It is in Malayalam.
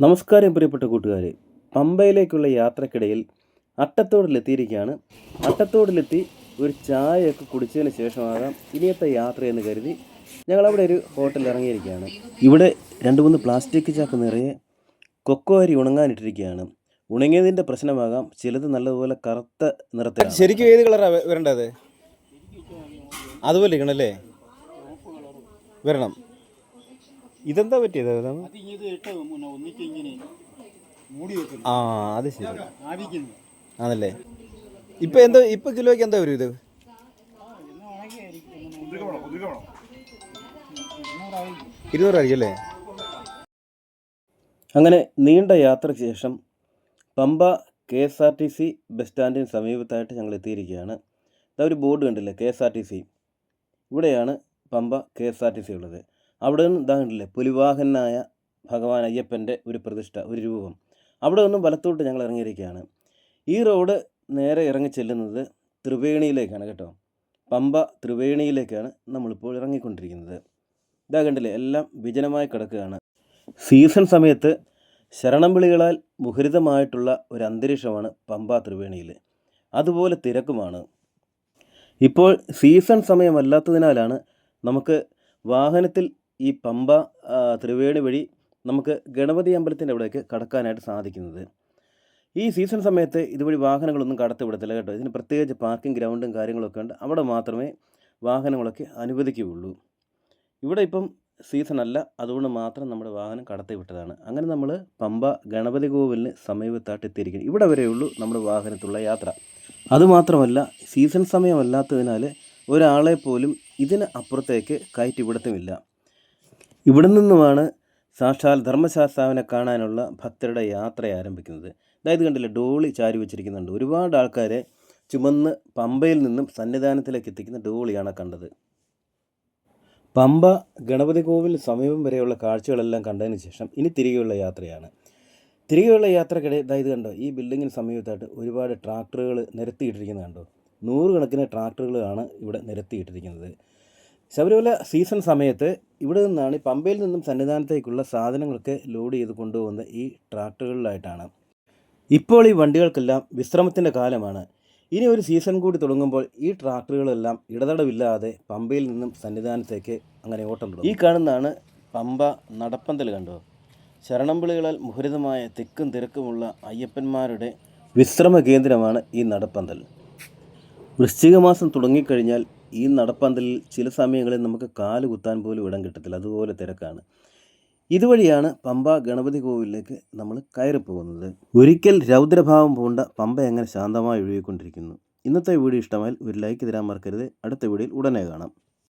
നമസ്കാരം പ്രിയപ്പെട്ട കൂട്ടുകാരെ. പമ്പയിലേക്കുള്ള യാത്രക്കിടയിൽ അട്ടത്തോടിലെത്തിയിരിക്കുകയാണ്. അട്ടത്തോടിലെത്തി ഒരു ചായയൊക്കെ കുടിച്ചതിന് ശേഷമാകാം ഇനിയത്തെ യാത്രയെന്ന് കരുതി ഞങ്ങൾ അവിടെ ഒരു ഹോട്ടലിൽ ഇറങ്ങിയിരിക്കുകയാണ്. ഇവിടെ രണ്ട് മൂന്ന് പ്ലാസ്റ്റിക് ചാക്ക് നിറയെ കൊക്കോ അരി ഉണങ്ങാനിട്ടിരിക്കുകയാണ്. ഉണങ്ങിയതിന്റെ പ്രശ്നമാകാം. ചിലത് നല്ലതുപോലെ കറുത്ത നിറത്തിൽ ശരിക്കും ഏത് കളറാണ് വരേണ്ടത്? അതുപോലെ ഇരിക്കണല്ലേ? വരണം. ഇതെന്താ പറ്റിയത്? ഇതാണ്? അതിങ്ങിത് ഇട്ട് മുന്നേ ഒന്നിച്ച് ഇങ്ങനെ മൂടി വെക്കുന്നു. ആ അത് ശരി. ആവിക്കുന്നു. ആണല്ലേ? ഇപ്പൊ എന്താ ഇപ്പൊ കിലോയ്ക്ക് എന്താ വരും ഇത്? ഇരുന്നൂറായിരിക്കും അല്ലേ? അങ്ങനെ നീണ്ട യാത്രയ്ക്ക് ശേഷം Pamba K S R T C bus സ്റ്റാൻഡിന് സമീപത്തായിട്ട് ഞങ്ങൾ എത്തിയിരിക്കുകയാണ്. ഇതാ ഒരു ബോർഡ് കണ്ടില്ലേ K S R T C? ഇവിടെയാണ് Pamba K S R T C ഉള്ളത്. അവിടെ നിന്ന് ഇതാ കണ്ടില്ലേ? പുലിവാഹനായ ഭഗവാൻ അയ്യപ്പന്റെ ഒരു പ്രതിഷ്ഠ ഒരു രൂപം. അവിടെ നിന്നും വലത്തോട്ട് ഞങ്ങൾ ഇറങ്ങിയിരിക്കുകയാണ്. ഈ റോഡ് നേരെ ഇറങ്ങി ചെല്ലുന്നത് ത്രിവേണിയിലേക്കാണ് കേട്ടോ. പമ്പ ത്രിവേണിയിലേക്കാണ് നമ്മളിപ്പോൾ ഇറങ്ങിക്കൊണ്ടിരിക്കുന്നത്. ഇതാ കണ്ടില്ലേ? എല്ലാം വിജനമായി കിടക്കുകയാണ്. സീസൺ സമയത്ത് ശരണം വിളികളാൽ മുഹരിതമായിട്ടുള്ള ഒരു അന്തരീക്ഷമാണ് പമ്പ ത്രിവേണിയിൽ. അതുപോലെ തിരക്കുമാണ്. ഇപ്പോൾ സീസൺ സമയമല്ലാത്തതിനാലാണ് നമുക്ക് വാഹനത്തിൽ ഈ പമ്പ ത്രിവേണി വഴി നമുക്ക് ഗണപതി അമ്പലത്തിന്റെ അവിടേക്ക് കടക്കാനായിട്ട് സാധിക്കുന്നത്. ഈ സീസൺ സമയത്ത് ഇതുവഴി വാഹനങ്ങളൊന്നും കടത്തിവിടത്തില്ല കേട്ടോ. ഇതിന് പ്രത്യേകിച്ച് പാർക്കിംഗ് ഗ്രൗണ്ടും കാര്യങ്ങളൊക്കെ ഉണ്ട്. അവിടെ മാത്രമേ വാഹനങ്ങളൊക്കെ അനുവദിക്കുകയുള്ളൂ. ഇവിടെ ഇപ്പം സീസൺ അല്ല. അതുകൊണ്ട് മാത്രം നമ്മുടെ വാഹനം കടത്തി വിട്ടതാണ്. അങ്ങനെ നമ്മൾ പമ്പ ഗണപതി കോവിലിന് സമീപത്തായിട്ട് എത്തിയിരിക്കുന്നു ഇവിടെ വരെയുള്ളൂ നമ്മുടെ വാഹനത്തുള്ള യാത്ര. അതുമാത്രമല്ല സീസൺ സമയമല്ലാത്തതിനാൽ ഒരാളെ പോലും ഇതിന് അപ്പുറത്തേക്ക് കയറ്റി വിടത്തുമില്ല. ഇവിടെ നിന്നുമാണ് സാക്ഷാൽ ധർമ്മശാസ്താവിനെ കാണാനുള്ള ഭക്തരുടെ യാത്ര ആരംഭിക്കുന്നത്. അതായത് കണ്ടില്ലേ ഡോളി ചാരി വെച്ചിരിക്കുന്നുണ്ട്. ഒരുപാട് ആൾക്കാരെ ചുമന്ന് പമ്പയിൽ നിന്നും സന്നിധാനത്തിലേക്ക് എത്തിക്കുന്ന ഡോളിയാണ് കണ്ടത്. പമ്പ ഗണപതി കോവിൽ സമീപം വരെയുള്ള കാഴ്ചകളെല്ലാം കണ്ടതിന് ശേഷം ഇനി തിരികെയുള്ള യാത്രയാണ്. തിരികെയുള്ള യാത്രക്കിടെ അതായത് കണ്ടോ ഈ ബിൽഡിങ്ങിന് സമീപത്തായിട്ട് ഒരുപാട് ട്രാക്ടറുകൾ നിരത്തിയിട്ടിരിക്കുന്നത് കണ്ടോ? നൂറുകണക്കിന് ട്രാക്ടറുകളാണ് ഇവിടെ നിരത്തിയിട്ടിരിക്കുന്നത്. ശബരിമല സീസൺ സമയത്ത് ഇവിടെ നിന്നാണ് പമ്പയിൽ നിന്നും സന്നിധാനത്തേക്കുള്ള സാധനങ്ങളൊക്കെ ലോഡ് ചെയ്ത് കൊണ്ടുപോകുന്ന ഈ ട്രാക്ടറുകളിലായിട്ടാണ്. ഇപ്പോൾ ഈ വണ്ടികൾക്കെല്ലാം വിശ്രമത്തിന്റെ കാലമാണ്. ഇനി ഒരു സീസൺ കൂടി തുടങ്ങുമ്പോൾ ഈ ട്രാക്ടറുകളെല്ലാം ഇടതടവില്ലാതെ പമ്പയിൽ നിന്നും സന്നിധാനത്തേക്ക് അങ്ങനെ ഓട്ടം തുടങ്ങും. ഈ കാണുന്നതാണ് പമ്പ നടപ്പന്തൽ കണ്ടോ? ശരണമ്പിളികളാൽ മുഹരിതമായ തിക്കും തിരക്കുമുള്ള അയ്യപ്പന്മാരുടെ വിശ്രമ കേന്ദ്രമാണ് ഈ നടപ്പന്തൽ. വൃശ്ചിക മാസം തുടങ്ങിക്കഴിഞ്ഞാൽ ഈ നടപ്പന്തലിൽ ചില സമയങ്ങളിൽ നമുക്ക് കാൽ കുത്താൻ പോലും ഇടം കിട്ടത്തില്ല. അതുപോലെ തിരക്കാണ്. ഇതുവഴിയാണ് പമ്പ ഗണപതി കോവിലിലേക്ക് നമ്മൾ കയറി പോകുന്നത്. ഒരിക്കൽ രൗദ്രഭാവം പൂണ്ട പമ്പ എങ്ങനെ ശാന്തമായി ഒഴുകിക്കൊണ്ടിരിക്കുന്നു? ഇന്നത്തെ വീഡിയോ ഇഷ്ടമായാൽ ഒരു ലൈക്ക് തരാൻ മറക്കരുത്. അടുത്ത വീഡിയോയിൽ ഉടനെ കാണാം.